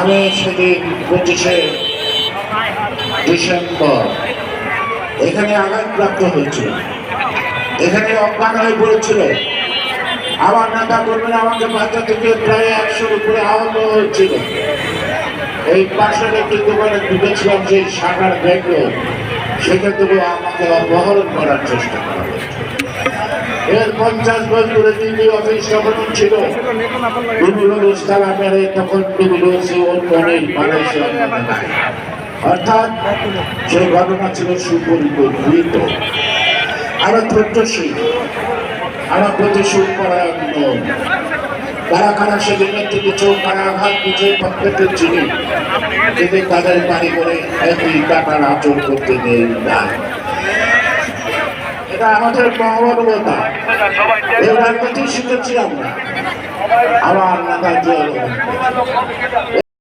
আমি সেদিন পঁচিশে ডিসেম্বর। এখানে আঘাতপ্রাপ্ত হয়েছিল। এখানে অজ্ঞান হয়ে পড়েছিল। আমার নেতা কর্মীরা আমাকে বাচ্চা থেকে প্রায় একশোর উপরে আহত হয়েছিল। এই পাশের একটি দোকানে ঢুকেছিলাম সেই শাখার ব্যাংকে। সেখান থেকে আমাকে অপহরণ করার চেষ্টা করা হয়েছে। এর পঞ্চাশ বছরে দিল্লি অফিস যখন ছিল। বিবির ইস্তারা মেরে তখন বিবির অনেক মালয়েশিয়া। অর্থাৎ সেই ঘটনা ছিল সুপরিকল্পিত। আরও প্রত্যশীল আরও প্রতিশোধ পরায়ণ কারা কারা সেদিনের থেকে চোখ কারা আঘাত দিচ্ছে প্রত্যেকের চিনি যদি তাদের বাড়ি করে একই টাকার আচরণ করতে দেয় না। এটা আমাদের মহামানবতা এই রাজনীতি শিখেছি আমরা আমার নেতা